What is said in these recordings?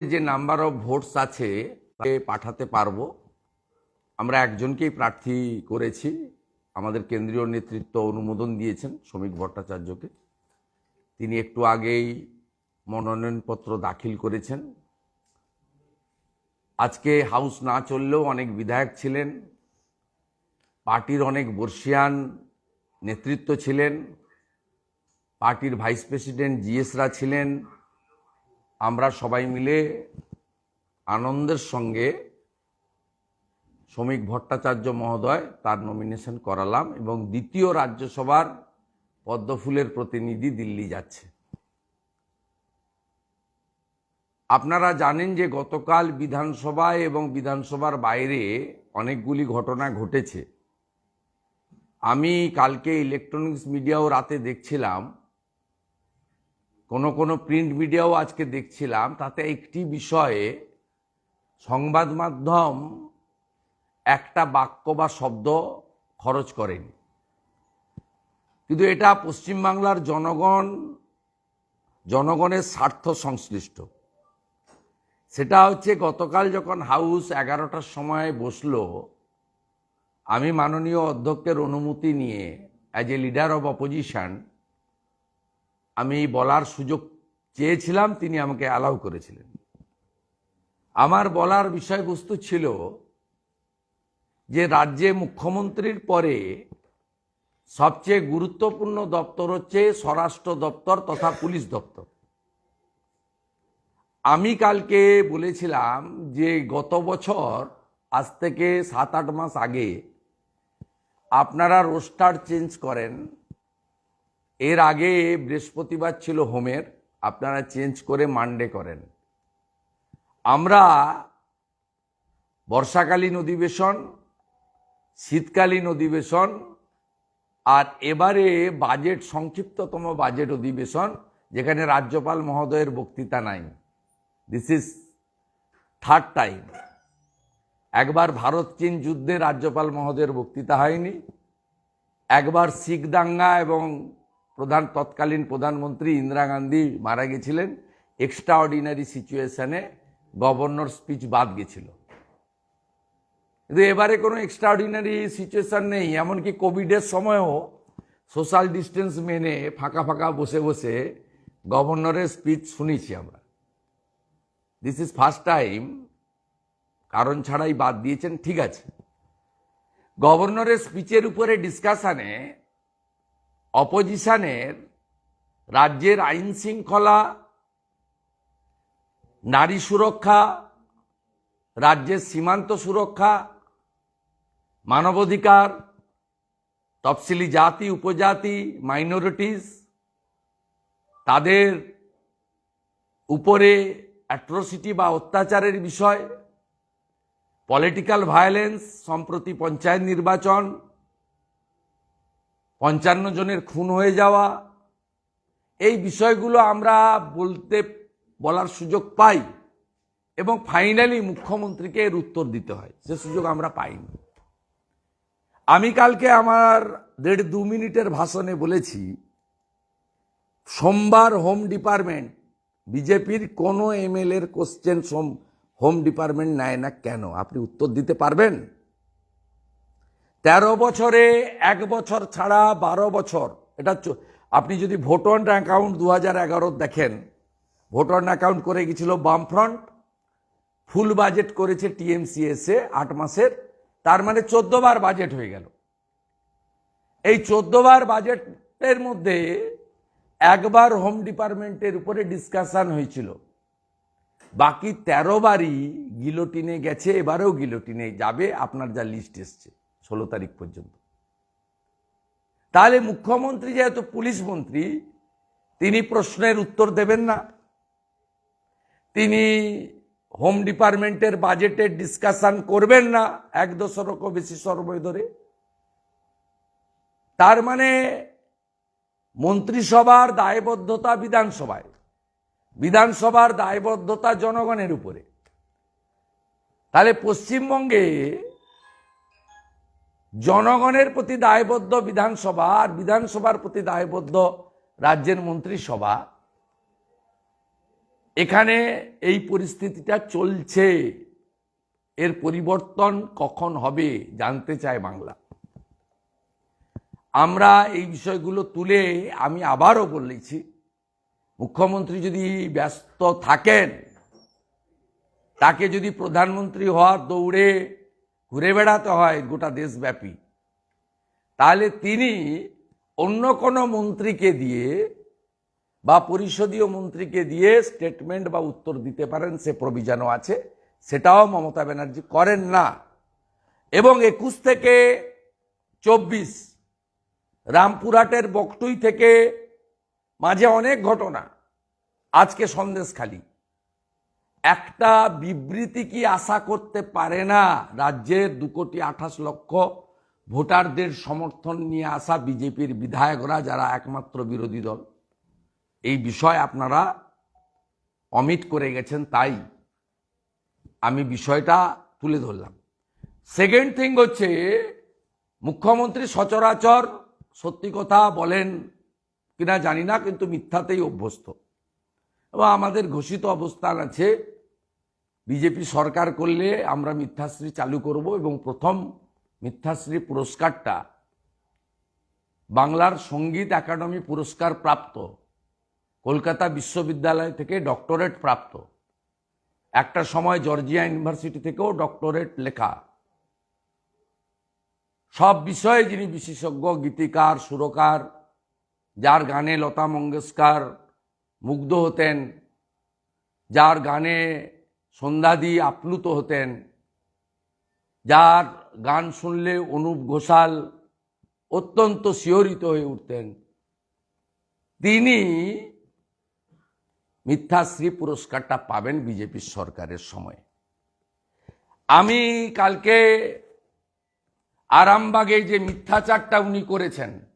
যে number of votes আছে পাঠাতে পারব। আমরা একজনকেই প্রার্থী করেছি। আমাদের কেন্দ্রীয় নেতৃত্ব অনুমোদন দিয়েছেন শ্রমিক ভট্টাচার্যকে। তিনি একটু আগেই মনোনয়নপত্র দাখিল করেছেন। আজকে হাউস না চললেও অনেক বিধায়ক ছিলেন। পার্টির অনেক বর্ষিয়ান নেতৃত্ব ছিলেন। পার্টির ভাইস প্রেসিডেন্ট জিএসরা ছিলেন। আমরা সবাই মিলে আনন্দের সঙ্গে শ্রমিক ভট্টাচার্য মহোদয় তার নমিনেশন করালাম এবং দ্বিতীয় রাজ্যসভার পদ্মফুলের প্রতিনিধি দিল্লি যাচ্ছে। আপনারা জানেন যে গতকাল বিধানসভায় এবং বিধানসভার বাইরে অনেকগুলি ঘটনা ঘটেছে। আমি কালকে ইলেকট্রনিক্স মিডিয়াও রাতে দেখছিলাম। কোনো কোনো প্রিন্ট মিডিয়াও আজকে দেখছিলাম, তাতে একটি বিষয়ে সংবাদ মাধ্যম একটা বাক্য বা শব্দ খরচ করেনি। কিন্তু এটা পশ্চিমবাংলার জনগণ, জনগণের স্বার্থ সংশ্লিষ্ট। সেটা হচ্ছে গতকাল যখন হাউস এগারোটার সময় বসল, আমি মাননীয় অধ্যক্ষের অনুমতি নিয়ে as a leader of opposition আমি বলার সুযোগ চেয়েছিলাম, তিনি আমাকে অ্যালাউ করেছিলেন। আমার বলার বিষয়বস্তু ছিল যে রাজ্যে মুখ্যমন্ত্রীর পরে সবচেয়ে গুরুত্বপূর্ণ দপ্তর হচ্ছে স্বরাষ্ট্র দপ্তর তথা পুলিশ দপ্তর। আমি কালকে বলেছিলাম যে গত বছর, আজ থেকে সাত আট মাস আগে, আপনারা রোস্টার চেঞ্জ করেন এর আগে বৃহস্পতিবার ছিল হোমের, আপনারা চেঞ্জ করে মানডে করেন। আমরা বর্ষাকালীন অধিবেশন, শীতকালীন অধিবেশন, আর এবারে বাজেট, সংক্ষিপ্ততম বাজেট অধিবেশন, যেখানে রাজ্যপাল মহোদয়ের বক্তৃতা নাই। দিস ইজ থার্ড টাইম একবার ভারত চীন যুদ্ধে রাজ্যপাল মহোদয়ের বক্তৃতা হয়নি, একবার শিখ দাঙ্গা এবং প্রধান তৎকালীন প্রধানমন্ত্রী ইন্দিরা গান্ধী মারা গেছিলেন। এক্সট্রা অর্ডিনারি সিচুয়েশনে গভর্নর স্পিচ বাদ গেছিল। কিন্তু এবারে কোনো এক্সট্রা অর্ডিনারি সিচুয়েশন নেই, এমনকি কোভিডের সময়ও সোশ্যাল ডিস্টেন্স মেনে ফাঁকা ফাঁকা বসে বসে গভর্নরের স্পিচ শুনেছি আমরা। দিস ইজ ফার্স্ট টাইম কারণ ছাড়াই বাদ দিয়েছেন, ঠিক আছে। গভর্নরের স্পিচের উপরে ডিসকাশনে অপোজিশনের রাজ্যের আইন শৃঙ্খলা, নারী সুরক্ষা, রাজ্যের সীমান্ত সুরক্ষা, মানবাধিকার, তফসিলি জাতি, উপজাতি, মাইনরিটিস, তাদের উপরে অ্যাট্রোসিটি বা অত্যাচারের বিষয়, পলিটিক্যাল ভায়োলেন্স সম্প্রতি পঞ্চায়েত নির্বাচন পঞ্চান্ন জনের খুন হয়ে যাওয়া। এই বিষয়গুলো আমরা বলতে, বলার সুযোগ পাই এবং ফাইনালি মুখ্যমন্ত্রীকে এর উত্তর দিতে হয়। সে সুযোগ আমরা পাইনি। আমি কালকে আমার দেড় দু মিনিটের ভাষণে বলেছি, সোমবার হোম ডিপার্টমেন্ট, বিজেপির কোনো এমএলএর কোশ্চেন হোম ডিপার্টমেন্ট নেয় না কেন? আপনি উত্তর দিতে পারবেন? তেরো বছরে এক বছর ছাড়া বারো বছর। এটা আপনি যদি ভোট অন অ্যাকাউন্ট দু হাজার এগারো দেখেন, ভোট অন অ্যাকাউন্ট করে গেছিল বামফ্রন্ট, ফুল বাজেট করেছে টিএমসিএসে আট মাসের, তার মানে চোদ্দ বার বাজেট হয়ে গেল। এই চোদ্দ বার বাজেটের মধ্যে একবার হোম ডিপার্টমেন্টের উপরে ডিসকাশন হয়েছিল। বাকি তেরো বারই গিলোটিনে গেছে, এবারেও গিলোটিনে যাবে, আপনার যা লিস্ট এসছে। ষোলো তারিখ পর্যন্ত। তাহলে মুখ্যমন্ত্রী যেহেতু পুলিশ মন্ত্রী, তিনি প্রশ্নের উত্তর দেবেন না। তিনি হোম ডিপার্টমেন্টের বাজেটের ডিসকাশন করবেন না এক দশরকও বেশি সময় ধরে। তার মানে মন্ত্রিসভার দায়বদ্ধতা বিধানসভায়, বিধানসভার দায়বদ্ধতা জনগণের উপরে। তাহলে পশ্চিমবঙ্গে জনগণের প্রতি দায়বদ্ধ বিধানসভা আর বিধানসভার প্রতি দায়বদ্ধ রাজ্যের মন্ত্রিসভা। এখানে এই পরিস্থিতিটা চলছে। এর পরিবর্তন কখন হবে জানতে চায় বাংলা। আমরা এই বিষয়গুলো তুলে আমি আবারও বলেছি, মুখ্যমন্ত্রী যদি ব্যস্ত থাকেন, তাকে যদি প্রধানমন্ত্রী হওয়ার দৌড়ে ঘুরে বেড়াতে হয় গোটা দেশব্যাপী। তাহলে তিনি অন্য কোনো মন্ত্রীকে দিয়ে বা পরিষদীয় মন্ত্রীকে দিয়ে স্টেটমেন্ট বা উত্তর দিতে পারেন, সে প্রভিজানও আছে, সেটাও মমতা ব্যানার্জি করেন না। এবং একুশ থেকে চব্বিশ রামপুরহাটের বকটুই থেকে মাঝে অনেক ঘটনা, আজকে সন্দেশখালী একটা বিবৃতি কি আশা করতে পারে না? রাজ্যের দু কোটি আঠাশ লক্ষ ভোটারদের সমর্থন নিয়ে আসা বিজেপির বিধায়করা যারা একমাত্র বিরোধী দল। এই বিষয় আপনারা অমিট করে গেছেন, তাই আমি বিষয়টা তুলে ধরলাম। সেকেন্ড থিং হচ্ছে, মুখ্যমন্ত্রী সচরাচর সত্যি কথা বলেন কিনা জানি না, কিন্তু মিথ্যাতেই অভ্যস্ত। এবং আমাদের ঘোষিত অবস্থান আছে, বিজেপি সরকার করলে আমরা মিথ্যাশ্রী চালু করব এবং প্রথম মিথ্যাশ্রী পুরস্কারটা বাংলার সংগীত একাডেমি পুরস্কার প্রাপ্ত, কলকাতা বিশ্ববিদ্যালয় থেকে ডক্টরেট প্রাপ্ত। একটা সময় জর্জিয়া ইউনিভার্সিটি থেকেও ডক্টরেট লেখা। সব বিষয়ে যিনি বিশেষজ্ঞ, গীতিকার, সুরকার, যার গানে লতা মঙ্গেশকর মুগ্ধ হতেন, যার গানে সন্ধ্যাদি আপ্লুত হতেন, যার গান শুনলে অনুপ ঘোষাল অত্যন্ত শিহরিত হয়ে উঠতেন। তিনি মিথ্যাশ্রী পুরস্কারটা পাবেন বিজেপির সরকারের সময়। আমি কালকে আরামবাগে যে মিথ্যাচারটা উনি করেছেন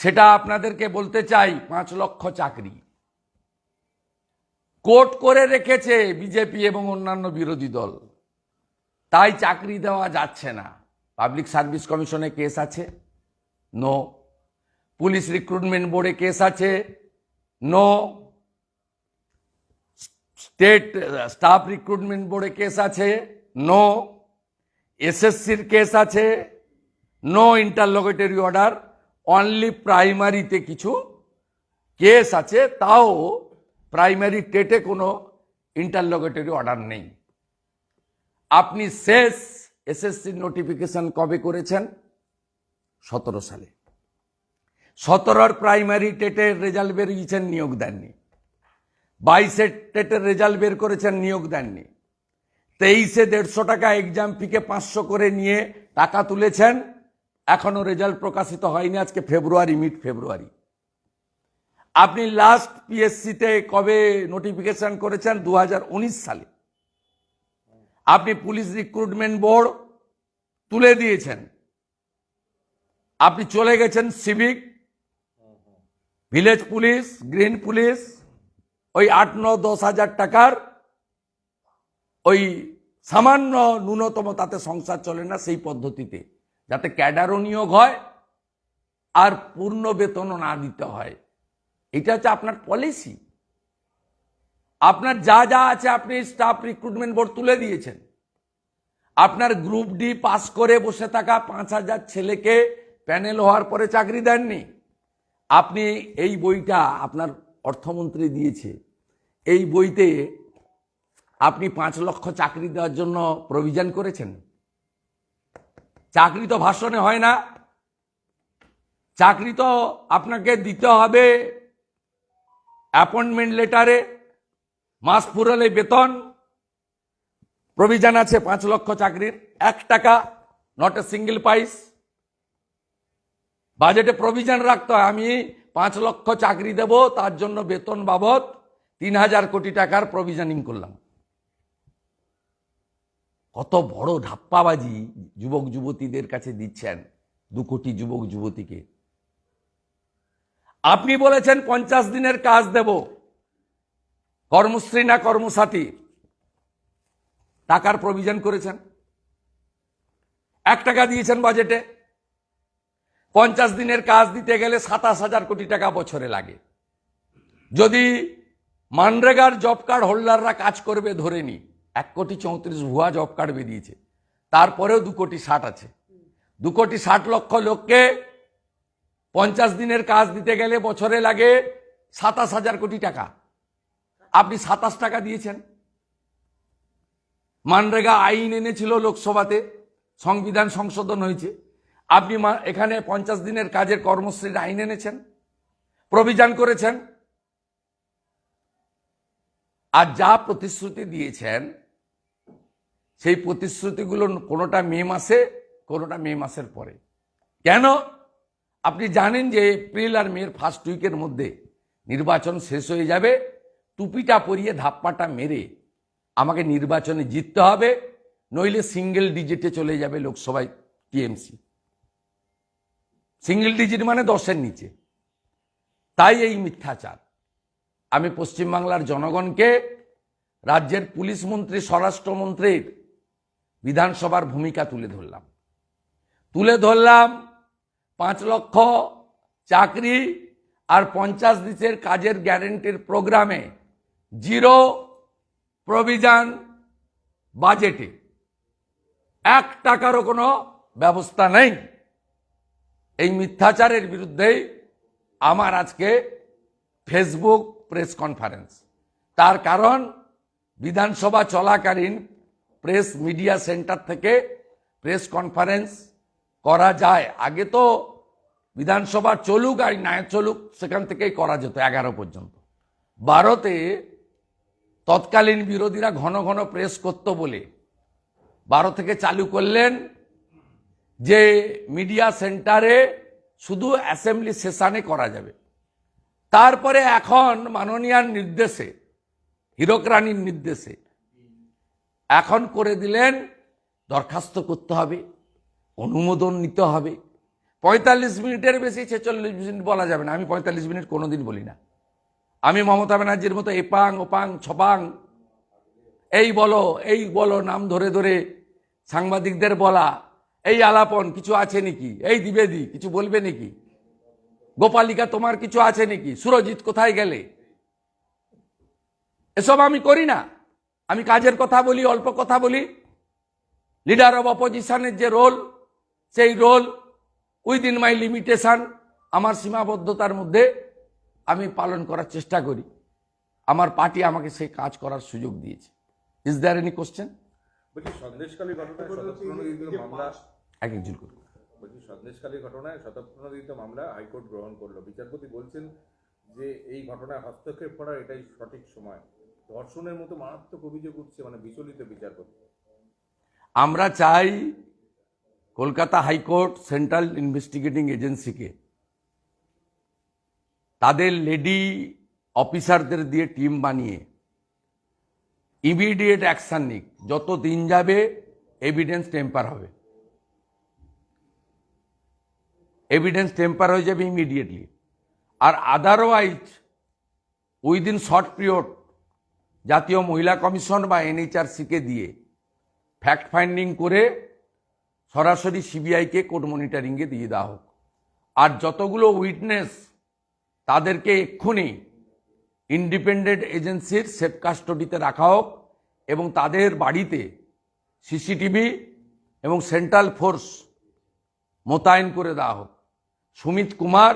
সেটা আপনাদেরকে বলতে চাই, পাঁচ লক্ষ চাকরি। কোট করে রেখেছে বিজেপি এবং অন্যান্য বিরোধী দল। তাই চাকরি দেওয়া যাচ্ছে না। পাবলিক সার্ভিস কমিশনে কেস আছে? নো। পুলিশ রিক্রুটমেন্ট বোর্ডে কেস আছে? নো। স্টেট, স্টাফ রিক্রুটমেন্ট বোর্ডে কেস আছে? নো। এসএসসির কেস আছে? No interlocutory order? অনলি প্রাইমারিতে কিছু কেস আছে, তাও প্রাইমারি টেটে কোনো ইন্টারলোগেটরি অর্ডার নেই। আপনি শেষ এসএসসির নোটিফিকেশন কবে করেছেন? সতেরো সালে। সতেরোর প্রাইমারি টেটের রেজাল্ট বেরিয়েছেন নিয়োগ দেননি। বাইশের টেটের রেজাল্ট বের করেছেন, নিয়োগ দেননি। তেইশে দেড়শো টাকা এক্সাম ফিকে পাঁচশো করে নিয়ে টাকা তুলেছেন এখনও রেজাল্ট প্রকাশিত হয়নি, আজকে ফেব্রুয়ারি মিড ফেব্রুয়ারি আপনি লাস্ট পিএসসিতে কবে নোটিফিকেশন করেছেন? দু হাজার উনিশ সালে। আপনি পুলিশ রিক্রুটমেন্ট বোর্ড তুলে দিয়েছেন। আপনি চলে গেছেন civic village police green police ওই আট, ন, দশ হাজার টাকার ওই সামান্য ন্যূনতম তাতে সংসার চলে না সেই পদ্ধতিতে। যাতে ক্যাডারও নিয়োগ হয় আর পূর্ণ বেতনও না দিতে হয়। এটা হচ্ছে আপনার পলিসি। আপনার যা যা আছে আপনি স্টাফ রিক্রুটমেন্ট বোর্ড তুলে দিয়েছেন। আপনার গ্রুপ ডি পাস করে বসে থাকা পাঁচ হাজার ছেলেকে প্যানেল হওয়ার পরে চাকরি দেননি। আপনি এই বইটা আপনার অর্থমন্ত্রী দিয়েছে। এই বইতে আপনি পাঁচ লক্ষ চাকরি দেওয়ার জন্য প্রভিজন করেছেন। চাকরি তো ভাষণে হয় না। চাকরি তো আপনাকে দিতে হবে অ্যাপয়েন্টমেন্ট লেটারে মাস ফুরালে বেতন প্রভিজন আছে পাঁচ লক্ষ চাকরির, এক টাকা নট এ সিঙ্গেল পাইস বাজেটে প্রভিজন রাখতে হয়, আমি পাঁচ লক্ষ চাকরি দেব, তার জন্য বেতন বাবদ তিন হাজার কোটি টাকার প্রভিজনিং করলাম। কত বড় ধাপ্পাবাজি যুবক যুবতীদের কাছে দিচ্ছেন দু কোটি যুবক যুবতীকে। আপনি বলেছেন পঞ্চাশ দিনের কাজ দেব, কর্মশ্রী না কর্মসাথী। টাকার প্রভিজন করেছেন। এক টাকা দিয়েছেন বাজেটে পঞ্চাশ দিনের কাজ দিতে গেলে সাতাশ হাজার কোটি টাকা বছরে লাগে। যদি মানরেগার জব কার্ড হোল্ডাররা কাজ করবে ধরে নি এক কোটি চৌত্রিশ ভুয়া জব কার্ড বেরিয়েছে। তারপরেও দু কোটি ষাট আছে। দু কোটি ষাট লক্ষ লোককে পঞ্চাশ দিনের কাজ দিতে গেলে বছরে লাগে সাতাশ হাজার কোটি টাকা। আপনি সাতাশ টাকা দিয়েছেন। মানরেগা আইন এনেছিল লোকসভাতে, সংবিধান সংশোধন হয়েছে। আপনি এখানে পঞ্চাশ দিনের কাজের কর্মশ্রীর আইন এনেছেন, প্রবিধান করেছেন। আর যা প্রতিশ্রুতি দিয়েছেন সেই প্রতিশ্রুতিগুলো কোনোটা মে মাসে, কোনোটা মে মাসের পরে। কেন? আপনি জানেন যে এপ্রিল আর মের ফার্স্ট উইকের মধ্যে নির্বাচন শেষ হয়ে যাবে, টুপিটা পরিয়ে ধাপ্পাটা মেরে আমাকে নির্বাচনে জিততে হবে, নইলে সিঙ্গেল ডিজিটে চলে যাবে লোকসভায় টিএমসি। সিঙ্গেল ডিজিট মানে দশের নিচে। তাই এই মিথ্যাচার। আমি পশ্চিমবাংলার জনগণকে, রাজ্যের পুলিশ মন্ত্রী, স্বরাষ্ট্রমন্ত্রীর বিধানসভার ভূমিকা তুলে ধরলাম। তুলে ধরলাম পাঁচ লক্ষ চাকরি আর পঞ্চাশ দিনের কাজের গ্যারেন্টির প্রোগ্রামে জিরো প্রভিজান বাজেটে। এক টাকারও কোনো ব্যবস্থা নেই। এই মিথ্যাচারের বিরুদ্ধেই আমার আজকে ফেসবুক প্রেস কনফারেন্স। তার কারণ বিধানসভা চলাকালীন প্রেস মিডিয়া সেন্টার থেকে প্রেস কনফারেন্স করা যায়। আগে তো বিধানসভা চলুক আর না চলুক, সেখান থেকেই করা যেত এগারো পর্যন্ত। বারোতে তৎকালীন বিরোধীরা ঘন ঘন প্রেস করত বলে বারো থেকে চালু করলেন যে মিডিয়া সেন্টারে শুধু অ্যাসেম্বলি সেশনে করা যাবে। তারপরে এখন মাননীয়ার নির্দেশে, হীরক রানীর নির্দেশে এখন করে দিলেন, দরখাস্ত করতে হবে, অনুমোদন নিতে হবে। পঁয়তাল্লিশ মিনিটের বেশি ছেচল্লিশ মিনিট বলা যাবে না। আমি পঁয়তাল্লিশ মিনিট কোনোদিন বলি না। আমি মমতা ব্যানার্জির মতো এপাং, ওপাং, ছপাং, এই বলো এই বলো, নাম ধরে ধরে সাংবাদিকদের বলা, এই আলাপন কিছু আছে নাকি? এই দ্বিবেদী, কিছু বলবে নাকি? গোপালিকা, তোমার কিছু আছে নাকি? সুরজিৎ কোথায় গেলে? এসব আমি করি না। আমি কাজের কথা বলি অল্প কথা বলি। লিডার অব অপোজিশনের যে রোল সেই রোল উইদিন মাই লিমিটেশন আমার সীমাবদ্ধতার মধ্যে আমি পালন করার চেষ্টা করি। আমার পার্টি আমাকে সেই কাজ করার সুযোগ দিয়েছে। ইজ দ্যার এনি কোশ্চেন একজন করুন বলছি সন্দেশকালী ঘটনায় শতপ্রণোদিত মামলা হাইকোর্ট গ্রহণ করল। বিচারপতি বলছেন যে এই ঘটনায় হস্তক্ষেপ করার এটাই সঠিক সময়। ধর্ষণের মতো মারাত্মক অভিযোগ উঠছে মানে বিচলিত বিচার বিচারপতি। আমরা চাই কলকাতা হাইকোর্ট সেন্ট্রাল ইনভেস্টিগেটিং এজেন্সিকে তাদের লেডি অফিসারদের দিয়ে টিম বানিয়ে ইমিডিয়েট অ্যাকশন নিক। যত দিন যাবে এভিডেন্স টেম্পার হবে। এভিডেন্স টেম্পার হয়ে যাবে ইমিডিয়েটলি আর আদারওয়াইজ উইদিন শর্ট পিরিয়ড জাতীয় মহিলা কমিশন বা এনএইচআরসিকে দিয়ে ফ্যাক্ট ফাইন্ডিং করে সরাসরি সিবিআইকে কোর্ট মনিটরিংয়ে দিয়ে দেওয়া হোক। আর যতগুলো উইটনেস তাদেরকে এক্ষুনি ইন্ডিপেন্ডেন্ট এজেন্সির সেফ কাস্টডিতে রাখা হোক এবং তাদের বাড়িতে সিসিটিভি এবং সেন্ট্রাল ফোর্স মোতায়েন করে দেওয়া হোক। সুমিত কুমার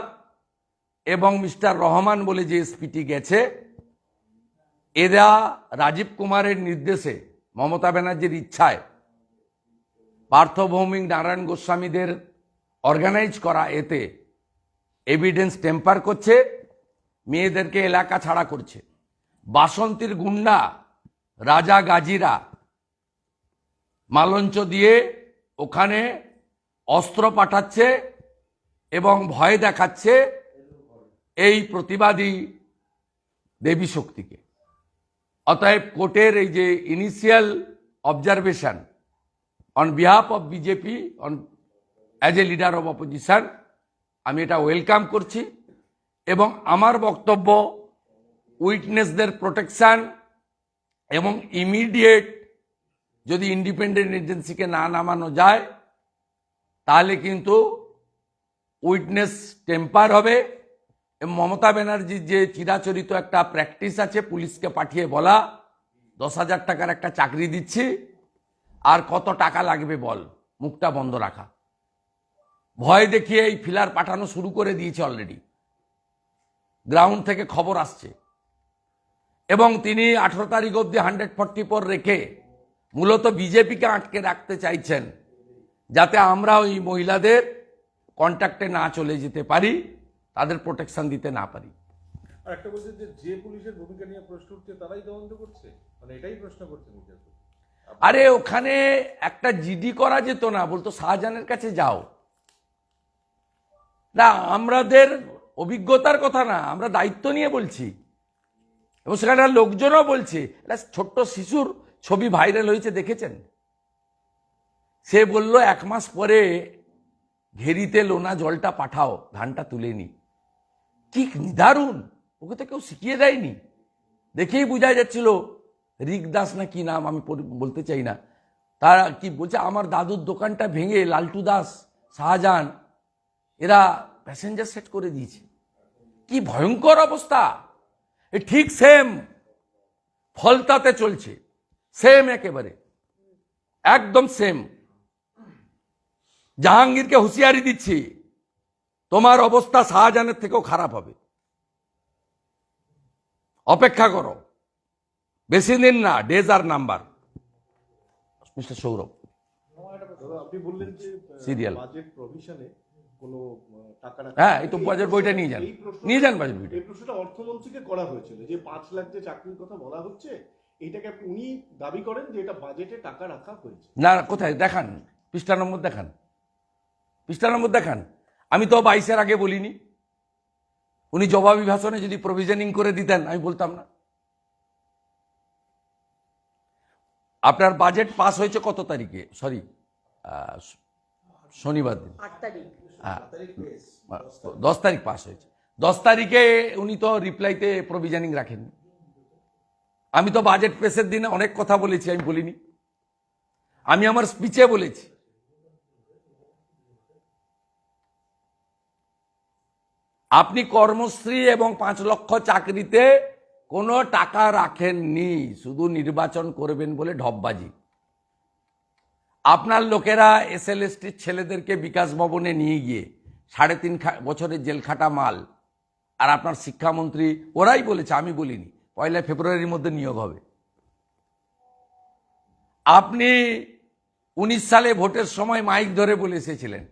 এবং মিস্টার রহমান বলে যে এসপিটি গেছে এরা রাজীব কুমারের নির্দেশে মমতা ব্যানার্জির ইচ্ছায় পার্থ ভৌমিক নারায়ণ গোস্বামীদের অর্গানাইজ করা, এতে এভিডেন্স টেম্পার করছে, মেয়েদেরকে এলাকা ছাড়া করছে। বাসন্তীর গুন্ডা, রাজা গাজীরা মালঞ্চ দিয়ে ওখানে অস্ত্র পাঠাচ্ছে এবং ভয় দেখাচ্ছে এই প্রতিবাদী দেবী শক্তিকে। অতএব কোর্টের এই যে initial observation on behalf of BJP on as a leader of opposition আমি এটা ওয়েলকাম করছি এবং আমার বক্তব্য উইটনেসদের প্রোটেকশান এবং ইমিডিয়েট যদি ইন্ডিপেন্ডেন্ট এজেন্সিকে না নামানো যায়, তাহলে কিন্তু উইটনেস টেম্পার হবে। মমতা ব্যানার্জির যে চিরাচরিত একটা প্র্যাকটিস আছে, পুলিশকে পাঠিয়ে বলা, দশ হাজার টাকার একটা চাকরি দিচ্ছি, আর কত টাকা লাগবে বল, মুখটা বন্ধ রাখা। ভয় দেখিয়ে এই ফিলার পাঠানো শুরু করে দিয়েছে অলরেডি গ্রাউন্ড থেকে খবর আসছে। এবং তিনি আঠারো তারিখ অবধি হান্ড্রেড ফর্টি ফোর রেখে মূলত বিজেপিকে আটকে রাখতে চাইছেন, যাতে আমরা ওই মহিলাদের কন্ট্যাক্টে না চলে যেতে পারি। তাদের প্রোটেকশন দিতে না পারি। আর একটা বলছে যে যে পুলিশের ভূমিকা নিয়ে প্রশ্ন উঠছে তারাই তদন্ত করছে? মানে এটাই প্রশ্ন করছে আরে ওখানে একটা জিডি করা যেত না বলতো শাহজাহানের কাছে যাও। না আমাদের অভিজ্ঞতার কথা না আমরা দায়িত্ব নিয়ে বলছি। এবং সেখানে লোকজনও বলছে ছোট্ট শিশুর ছবি ভাইরাল হয়েছে দেখেছেন? সে বলল এক মাস পরে ঘেরিতে লোনা জলটা পাঠাও ধানটা তুলে নি। কি নিদারুণ? ওকে তো কেউ শিখিয়ে দেয়নি। দেখেই বোঝা যাচ্ছিল, রিক দাস না কি নাম আমি বলতে চাই না। তারা কি বলছে, আমার দাদুর দোকানটা ভেঙে লালটু দাস, শাহজাহান, এরা প্যাসেঞ্জার সেট করে দিয়েছে। কি ভয়ঙ্কর অবস্থা। ঠিক সেম ফলতাতে চলছে। সেম একেবারে। একদম সেম জাহাঙ্গীরকে হুঁশিয়ারি দিচ্ছি। তোমার অবস্থা শাহজাহানের থেকেও খারাপ হবে। অপেক্ষা করো। বেশি দিন না ডেজ আর নাম্বার মিস্টার সৌরভ। আপনি বললেন যে Serial. বাজেট প্রভিশনে কোনো টাকা হ্যাঁ এই তো বাজেট বইটা নিয়ে যান। নিয়ে যান বাজেট বইটা। এই প্রশ্নটা অর্থমন্ত্রীকে করা হয়েছিল যে পাঁচ লাখ যে চাকরির কথা বলা হচ্ছে এটাকে উনি দাবি করেন যে এটা বাজেটে টাকা রাখা হয়েছে। না কোথায়? দেখান। পৃষ্ঠা নম্বর দেখান। পৃষ্ঠা নম্বর দেখান। আমি তো বাইশের আগে বলিনি। উনি জবাবি ভাষণে যদি প্রভিজনিং করে দিতেন আমি বলতাম না। আপনার বাজেট পাস হয়েছে কত তারিখে? সরি শনিবার দিন। দশ তারিখ পাস হয়েছে। দশ তারিখে উনি তো রিপ্লাইতে প্রভিজনিং রাখেননি। আমি তো বাজেট পেশের দিনে অনেক কথা বলেছি আমি বলিনি। আমি আমার স্পিচে বলেছি। আপনি কর্মশ্রী এবং পাঁচ লক্ষ চাকরিতে কোনো টাকা রাখেননি, শুধু নির্বাচন করবেন বলে ঢপবাজি। আপনার লোকেরা এস এল ছেলেদেরকে বিকাশ ভবনে নিয়ে গিয়ে সাড়ে তিন বছরের জেল খাটা মাল, আর আপনার শিক্ষামন্ত্রী, ওরাই বলেছে, আমি বলিনি, পয়লা ফেব্রুয়ারির মধ্যে নিয়োগ হবে। আপনি উনিশ সালে ভোটের সময় মাইক ধরে বলে এসেছিলেন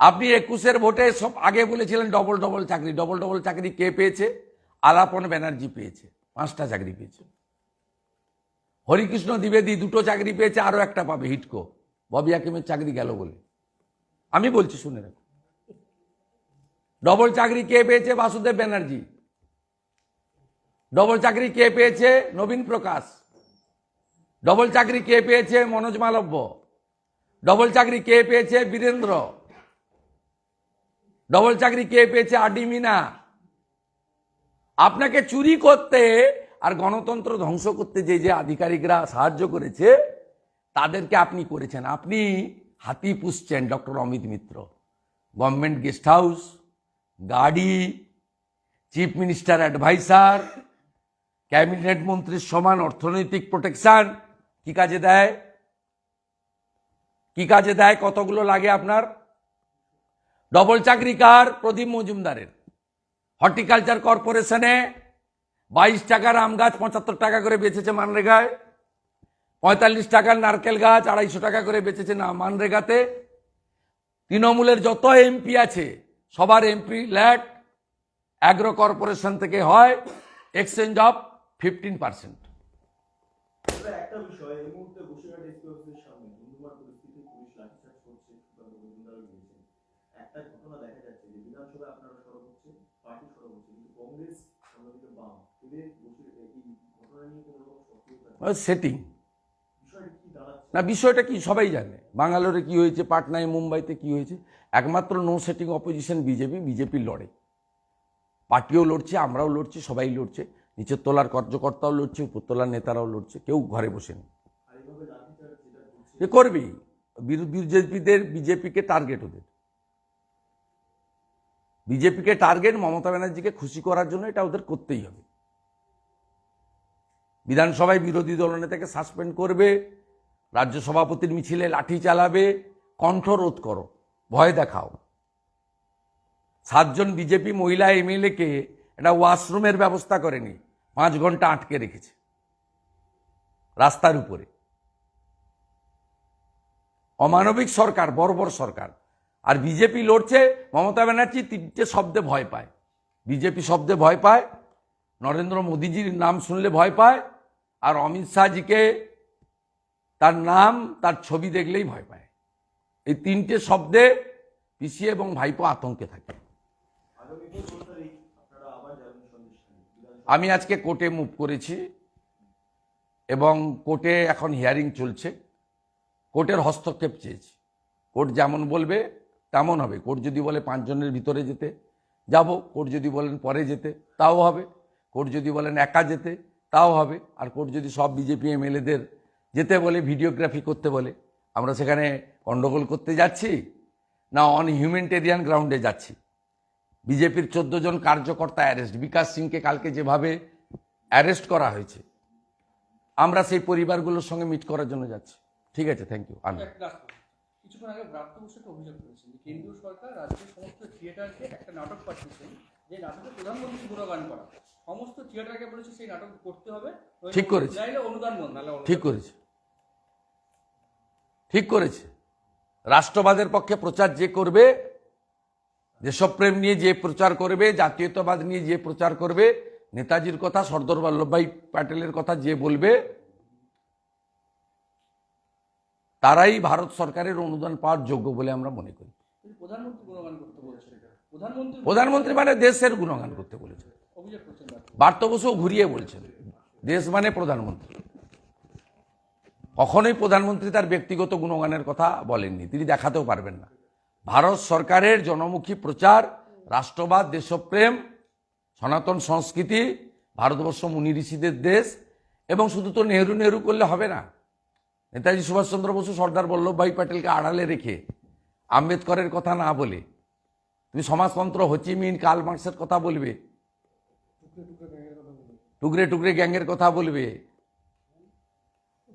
আপনি একুশের ভোটে সব আগে বলেছিলেন ডবল ডবল চাকরি ডবল ডবল চাকরি কে পেয়েছে? আলাপন ব্যানার্জি পেয়েছে, পাঁচটা চাকরি পেয়েছে। হরিকৃষ্ণ দ্বিবেদী দুটো চাকরি পেয়েছে, আরও একটা পাবে হিটকো। ববি হাকিমের চাকরি গেল বলে। আমি বলছি, শুনে রাখো ডবল চাকরি কে পেয়েছে? বাসুদেব ব্যানার্জি। ডবল চাকরি কে পেয়েছে? নবীন প্রকাশ। ডবল চাকরি কে পেয়েছে? মনোজ মালব্য। ডবল চাকরি কে পেয়েছে? বীরেন্দ্র। ডবল চাকরি কে পেয়েছে? আডি মিনা। আপনাকে চুরি করতে আর গণতন্ত্র ধ্বংস করতে যে যে আধিকারিকরা সাহায্য করেছে, তাদেরকে আপনি করেছেন। আপনি হাতি পুষছেন, doctor Amit Mitra. Government guest house, গাড়ি, চিফ মিনিস্টার অ্যাডভাইসার, ক্যাবিনেট মন্ত্রীর সমান অর্থনৈতিক প্রোটেকশন কি কাজে দেয়? কি কাজে দেয়? কতগুলো লাগে আপনার? ডবল চাকরি কার? প্রদীপ মজুমদারের। হর্টিকালচার কর্পোরেশনে বাইশ টাকার আম গাছ পঁচাত্তর টাকা করে বেচেছে মানরেগায়। পঁয়তাল্লিশ টাকার নারকেল গাছ আড়াইশো টাকা করে বেচেছে না মানরেগাতে। তৃণমূলের যত এমপি আছে, সবার এমপি ল্যাট। অ্যাগ্রো কর্পোরেশন থেকে হয় এক্সচেঞ্জ অফ ফিফটিন পার্সেন্ট একটা বিষয়, এই মুহূর্তে বসিরহাট একটা ঘটনা দেখা যাচ্ছে যে বিধানসভায় আপনারা সরব হচ্ছে পার্টি সরব হচ্ছে কিন্তু কংগ্রেস অন্যদিকে বাম এদের বসির এই ঘটনা নিয়ে কোনো রকম সক্রিয়তা সেটিং দাঁড়াচ্ছে? না বিষয়টা কি সবাই জানে। বাঙ্গালোরে কি হয়েছে পাটনায় মুম্বাইতে কি হয়েছে একমাত্র no setting opposition BJP BJP লড়ে। পার্টিও লড়ছে আমরাও লড়ছি সবাই লড়ছে। নিচের তলার কার্যকর্তাও লড়ছে উপরতলার নেতারাও লড়ছে কেউ ঘরে বসে নেই। করবেই। বিজেপিদের বিজেপিকে টার্গেট ওদের। বিজেপিকে টার্গেট মমতা ব্যানার্জিকে খুশি করার জন্য এটা ওদের করতেই হবে। বিধানসভায় বিরোধী দলনেতাকে সাসপেন্ড করবে, রাজ্য সভাপতির মিছিলে লাঠি চালাবে কণ্ঠ রোধ করো, ভয় দেখাও। সাতজন বিজেপি মহিলা এমএলএকে একটা ওয়াশরুমের ব্যবস্থা করেনি, পাঁচ ঘণ্টা আটকে রেখেছে। রাস্তার উপরে। অমানবিক সরকার, বর্বর সরকার আর বিজেপি লড়ছে, মমতা ব্যানার্জি তিনটে শব্দে ভয় পায়। বিজেপি শব্দে ভয় পায়, নরেন্দ্র মোদীজির নাম শুনলে ভয় পায়, আর অমিত শাহজিকে তার নাম, তার ছবি দেখলেই ভয় পায়। এই তিনটে শব্দে পিসি এবং ভাইপো আতঙ্কে থাকে। আমি আজকে কোর্টে মুভ করেছি এবং কোর্টে এখন হিয়ারিং চলছে। কোর্টের হস্তক্ষেপ চেয়েছি। কোর্ট যেমন বলবে তেমন হবে। কোর্ট যদি বলে পাঁচজনের ভিতরে যেতে, যাব। কোর্ট যদি বলেন পরে যেতে, তাও হবে। কোর্ট যদি বলেন একা যেতে, তাও হবে। আর কোর্ট যদি সব বিজেপি এমএলএদের যেতে বলে, ভিডিওগ্রাফি করতে বলে, আমরা সেখানে গণ্ডগোল করতে যাচ্ছি না অন হিউম্যানিটেরিয়ান গ্রাউন্ডে যাচ্ছি? বিজেপির চোদ্দ জন কার্যকর্তা অ্যারেস্ট বিকাশ সিংকে কালকে যেভাবে অ্যারেস্ট করা হয়েছে, আমরা সেই পরিবারগুলোর সঙ্গে মিট করার জন্য যাচ্ছি। ঠিক আছে থ্যাংক ইউ আনন্দ। কিছুক্ষণ আগে ব্রাত্য বসু একটা অভিযোগ করেছেন যে কেন্দ্রীয় সরকার রাজ্যের সমস্ত থিয়েটারকে একটা নাটক পাঠিয়েছেন যে নাটকে প্রধানমন্ত্রী গুণগান করা। সমস্ত থিয়েটারকে বলেছে সেই নাটক করতে হবে। ঠিক করেছে। নাইলে অনুদান বন্ধ ঠিক করেছে। ঠিক করেছে। রাষ্ট্রবাদের পক্ষে প্রচার যে করবে দেশপ্রেম নিয়ে যে প্রচার করবে জাতীয়তাবাদ নিয়ে যে প্রচার করবে নেতাজির কথা সর্দার বল্লভভাই প্যাটেলের কথা যে বলবে তারাই ভারত সরকারের অনুদান পাওয়ার যোগ্য বলে আমরা মনে করি। প্রধানমন্ত্রী মানে দেশের গুণগান করতে বলেছেন বার্ত বসু ঘুরিয়ে বলছেন দেশ মানে প্রধানমন্ত্রী। কখনোই প্রধানমন্ত্রী তার ব্যক্তিগত গুণগানের কথা বলেননি তিনি দেখাতেও পারবেন না। ভারত সরকারের জনমুখী প্রচার রাষ্ট্রবাদ দেশপ্রেম সনাতন সংস্কৃতি ভারতবর্ষ মুনি ঋষিদের দেশ এবং শুধু তো নেহরু নেহরু করলে হবে না নেতাজি সুভাষচন্দ্র বসু, সর্দার বল্লভভাই প্যাটেলকে আড়ালে রেখে আম্বেদকরের কথা না বলে, তুমি সমাজতন্ত্র হোচিমিন কাল মার্কসের কথা বলবে, টুকরে টুকরে গ্যাংয়ের কথা বলবে,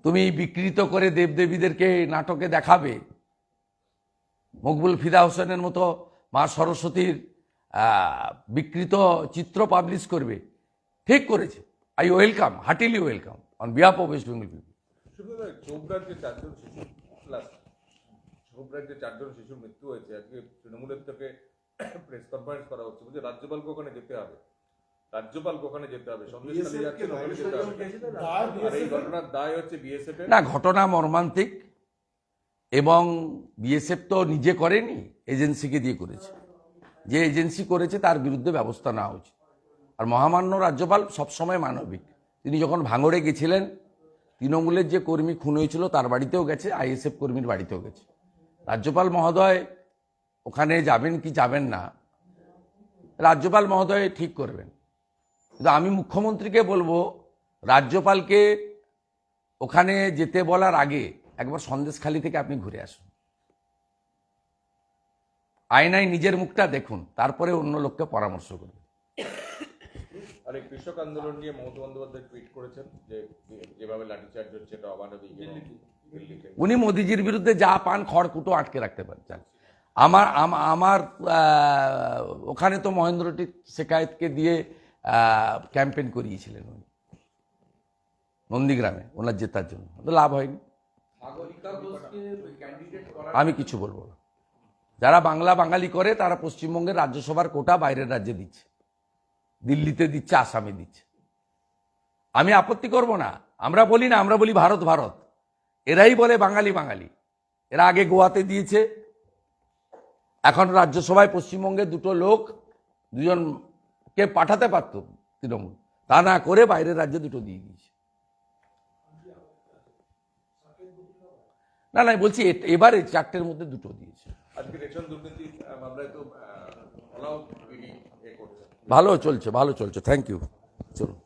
তুমি বিকৃত করে দেবদেবীদেরকে নাটকে দেখাবে, মকবুল ফিদা হোসেনের মতো মা সরস্বতীর বিকৃত চিত্র পাবলিশ করবে, ঠিক করেছে। I welcome, heartily welcome, on behalf of West Bengal people. শুধু নয়, চোপড়ার যে চারজন শিশু প্লাস চোপড়ার যে চারজন শিশুর মৃত্যু হয়েছে। আজকে তৃণমূলের থেকে প্রেস কনফারেন্স করা হচ্ছে। বলছে রাজ্যপালকে ওখানে যেতে হবে। রাজ্যপালকে ওখানে যেতে হবে। সন্দেশখালী যাচ্ছেন ওখানে যেতে হবে আর এই ঘটনার দায় হচ্ছে বিএসএফ না ঘটনা মর্মান্তিক। এবং বিএসএফ তো নিজে করেনি এজেন্সিকে দিয়ে করেছে। যে এজেন্সি করেছে তার বিরুদ্ধে ব্যবস্থা নেওয়া উচিত। আর মহামান্য রাজ্যপাল সবসময় মানবিক। তিনি যখন ভাঙড়ে গেছিলেন তৃণমূলের যে কর্মী খুন হয়েছিল তার বাড়িতেও গেছে, আইএসএফ কর্মীর বাড়িতেও গেছে। রাজ্যপাল মহোদয় ওখানে যাবেন কি যাবেন না, রাজ্যপাল মহোদয় ঠিক করবেন। কিন্তু আমি মুখ্যমন্ত্রীকে বলব, রাজ্যপালকে ওখানে যেতে বলার আগে একবার সন্দেশখালি থেকে আপনি ঘুরে আসুন। আয়নায় নিজের মুখটা দেখুন, তারপরে অন্য লোককে পরামর্শ করুন। আর এই কৃষক আন্দোলন নিয়ে মমতা বন্দ্যোপাধ্যায় টুইট করেছেন যে যেভাবে লাঠিচার্জ হচ্ছে এটা অমানবিক উনি মোদিজির বিরুদ্ধে যা পান খড়কুটো আটকে রাখতে পারছেন আমার আমার ওখানে তো মহেন্দ্রটি শেখায়েতকে দিয়ে ক্যাম্পেইন করিয়েছিলেন উনি। নন্দীগ্রামে ওনার জেতার জন্য। তো লাভ হয়নি। আমি কিছু বলব না। যারা বাংলা বাঙালি করে তারা পশ্চিমবঙ্গের রাজ্যসভার কোটা বাইরের রাজ্যে দিচ্ছে। দিল্লিতে দিচ্ছে, আসামে দিচ্ছে। আমি আপত্তি করব না। আমরা বলি না, আমরা বলি ভারত ভারত। এরাই বলে বাঙালি বাঙালি। এরা আগে গোয়াতে দিয়েছে। এখন রাজ্যসভায় পশ্চিমবঙ্গে দুটো লোক, দুজনকে পাঠাতে পারত তৃণমূল। তা না করে বাইরের রাজ্যে দুটো দিয়ে দিয়েছে। না না বলছি এবারে চারটের মধ্যে দুটো দিয়েছে। আজকে রেশন দুর্নীতি মামলায় তো ভালো চলছে ভালো চলছে। থ্যাংক ইউ চলুন।